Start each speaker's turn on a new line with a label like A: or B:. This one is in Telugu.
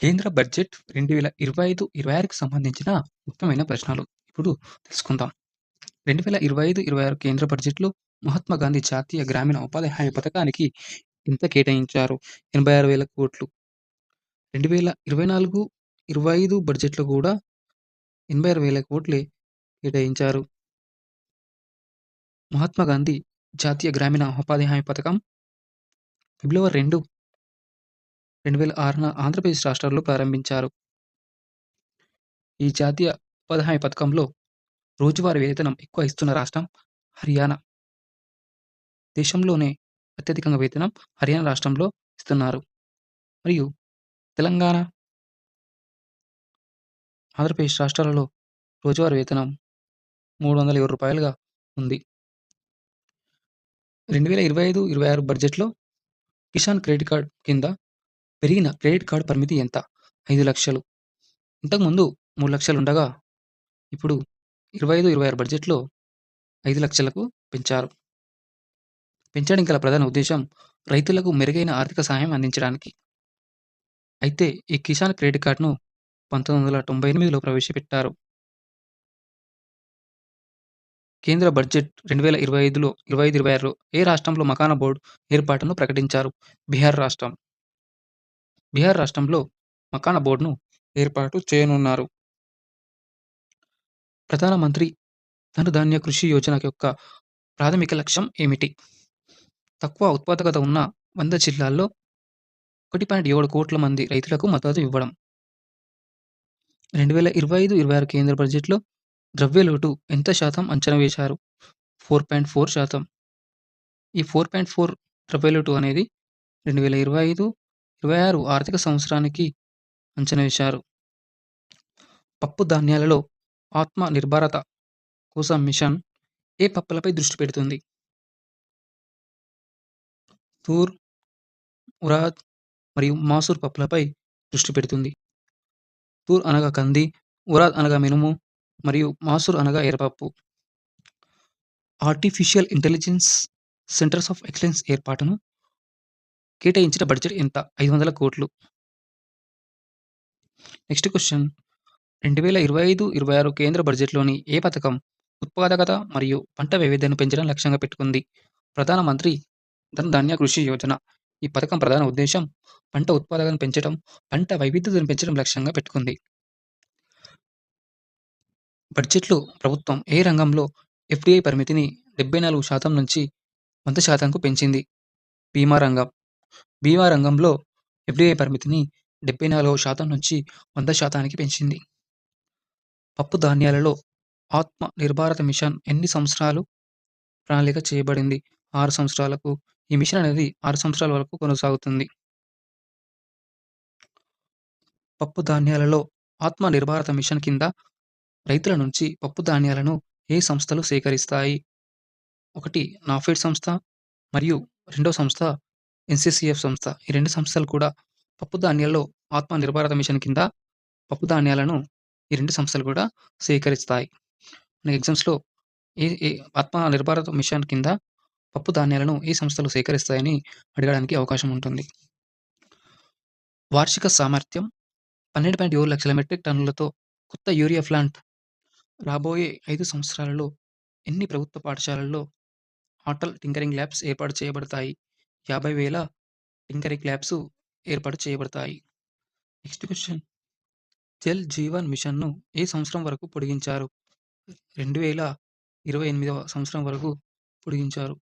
A: కేంద్ర బడ్జెట్ రెండు వేల ఇరవై ఐదు ఇరవై ఆరుకి సంబంధించిన ముఖ్యమైన ప్రశ్నలు ఇప్పుడు తెలుసుకుందాం. రెండు వేల ఇరవై ఐదు ఇరవై ఆరు కేంద్ర బడ్జెట్లో మహాత్మా గాంధీ జాతీయ గ్రామీణ ఉపాధి హామీ పథకానికి ఎంత కేటాయించారు? ఎనభై ఆరు వేల కోట్లు. రెండు వేల ఇరవై నాలుగు ఇరవై ఐదు బడ్జెట్లో కూడా ఎనభై ఆరు వేల కోట్లే కేటాయించారు. మహాత్మా గాంధీ జాతీయ గ్రామీణ ఉపాధి హామీ పథకం ఫిబ్రవరి రెండు రెండు వేల ఆరున ఆంధ్రప్రదేశ్ రాష్ట్రాల్లో ప్రారంభించారు. ఈ జాతీయ ఉపాధి హామీ పథకంలో రోజువారీ వేతనం ఎక్కువ ఇస్తున్న రాష్ట్రం హర్యానా. దేశంలోనే అత్యధికంగా వేతనం హర్యానా రాష్ట్రంలో ఇస్తున్నారు. మరియు తెలంగాణ ఆంధ్రప్రదేశ్ రాష్ట్రాలలో రోజువారీ వేతనం మూడు వందల ఇరవై రూపాయలుగా ఉంది. రెండు వేల ఇరవై ఐదు ఇరవై ఆరు బడ్జెట్లో కిసాన్ క్రెడిట్ కార్డ్ కింద పెరిగిన క్రెడిట్ కార్డు పరిమితి ఎంత? ఐదు లక్షలు. ఇంతకుముందు మూడు లక్షలు ఉండగా ఇప్పుడు ఇరవై ఐదు ఇరవై ఆరు బడ్జెట్లో ఐదు లక్షలకు పెంచారు. పెంచడం గల ప్రధాన ఉద్దేశం రైతులకు మెరుగైన ఆర్థిక సహాయం అందించడానికి. అయితే ఈ కిసాన్ క్రెడిట్ కార్డును పంతొమ్మిది వందల తొంభై ఎనిమిదిలో ప్రవేశపెట్టారు. కేంద్ర బడ్జెట్ రెండు వేల ఇరవై ఐదులో ఇరవై ఐదు ఇరవై ఆరులో ఏ రాష్ట్రంలో మకానా బోర్డు ఏర్పాటును ప్రకటించారు? బీహార్ రాష్ట్రం. బీహార్ రాష్ట్రంలో మకాన బోర్డును ఏర్పాటు చేయనున్నారు. ప్రధానమంత్రి ధనుధాన్య కృషి యోజన యొక్క ప్రాథమిక లక్ష్యం ఏమిటి? తక్కువ ఉత్పాదకత ఉన్న వంద జిల్లాల్లో ఒకటి పాయింట్ ఏడు కోట్ల మంది రైతులకు మద్దతు ఇవ్వడం. రెండు వేల ఇరవై ఐదు ఇరవై ఆరు కేంద్ర బడ్జెట్లో ద్రవ్యలోటు ఎంత శాతం అంచనా వేశారు? ఫోర్ పాయింట్ ఫోర్ శాతం. ఈ ఫోర్ పాయింట్ ఫోర్ ద్రవ్యలోటు అనేది రెండు వేల ఇరవై ఐదు ఇరవై ఆరు ఆర్థిక సంవత్సరానికి అంచనా వేశారు. పప్పు ధాన్యాలలో ఆత్మ నిర్భరత కోసం మిషన్ ఏ పప్పులపై దృష్టి పెడుతుంది? తూర్ ఉరాద్ మరియు మాసూర్ పప్పులపై దృష్టి పెడుతుంది. తూర్ అనగా కంది ఉరాద్ అనగా మినుము మరియు మాసూర్ అనగా ఎర్రపప్పు. Artificial intelligence centres of excellence ఏర్పాటును కేటాయించిన బడ్జెట్ ఎంత? ఐదు వందల కోట్లు. Next question. రెండు వేల ఇరవై ఐదు ఇరవై ఆరు కేంద్ర బడ్జెట్లోని ఏ పథకం ఉత్పాదకత మరియు పంట వైవిధ్యాన్ని పెంచడం లక్ష్యంగా పెట్టుకుంది? ప్రధానమంత్రి ధన్ ధాన్య కృషి యోజన. ఈ పథకం ప్రధాన ఉద్దేశం పంట ఉత్పాదకతను పెంచడం పంట వైవిధ్యతను పెంచడం లక్ష్యంగా పెట్టుకుంది. బడ్జెట్లో ప్రభుత్వం ఏ రంగంలో ఎఫ్డిఐ పరిమితిని డెబ్బై నాలుగు శాతం నుంచి వంద శాతంకు పెంచింది? బీమా రంగం. బీమా రంగంలో ఎఫ్డిఐ పరిమితిని డెబ్బై నాలుగు శాతం నుంచి వంద శాతానికి పెంచింది. పప్పు ధాన్యాలలో ఆత్మ నిర్భారత మిషన్ ఎన్ని సంవత్సరాలు ప్రణాళిక చేయబడింది? ఆరు సంవత్సరాలకు ఈ మిషన్ అనేది ఆరు సంవత్సరాల వరకు కొనసాగుతుంది. పప్పు ధాన్యాలలో ఆత్మ నిర్భారత మిషన్ కింద రైతుల నుంచి పప్పు ధాన్యాలను ఏ సంస్థలు సేకరిస్తాయి? ఒకటి నాఫెడ్ సంస్థ మరియు రెండో సంస్థ ఎన్సిసిఎఫ్ సంస్థ. ఈ రెండు సంస్థలు కూడా పప్పు ధాన్యాల్లో ఆత్మ నిర్భారత మిషన్ కింద పప్పు ధాన్యాలను ఈ రెండు సంస్థలు కూడా సేకరిస్తాయి. మన ఎగ్జామ్స్లో ఏ ఏ ఆత్మ నిర్భారత మిషన్ కింద పప్పు ధాన్యాలను ఏ సంస్థలు సేకరిస్తాయని అడగడానికి అవకాశం ఉంటుంది. వార్షిక సామర్థ్యం పన్నెండు పాయింట్ ఏడు లక్షల మెట్రిక్ టన్నులతో కొత్త యూరియా ప్లాంట్ రాబోయే ఐదు సంవత్సరాలలో ఎన్ని ప్రభుత్వ పాఠశాలల్లో అటల్ టింకరింగ్ ల్యాబ్స్ ఏర్పాటు చేయబడతాయి? యాభై వేల టింకరింగ్ ల్యాబ్స్ ఏర్పాటు చేయబడతాయి. Next question. జల్ జీవన్ మిషన్ను ఏ సంవత్సరం వరకు పొడిగించారు? రెండు వేల ఇరవై ఎనిమిదవ సంవత్సరం వరకు పొడిగించారు.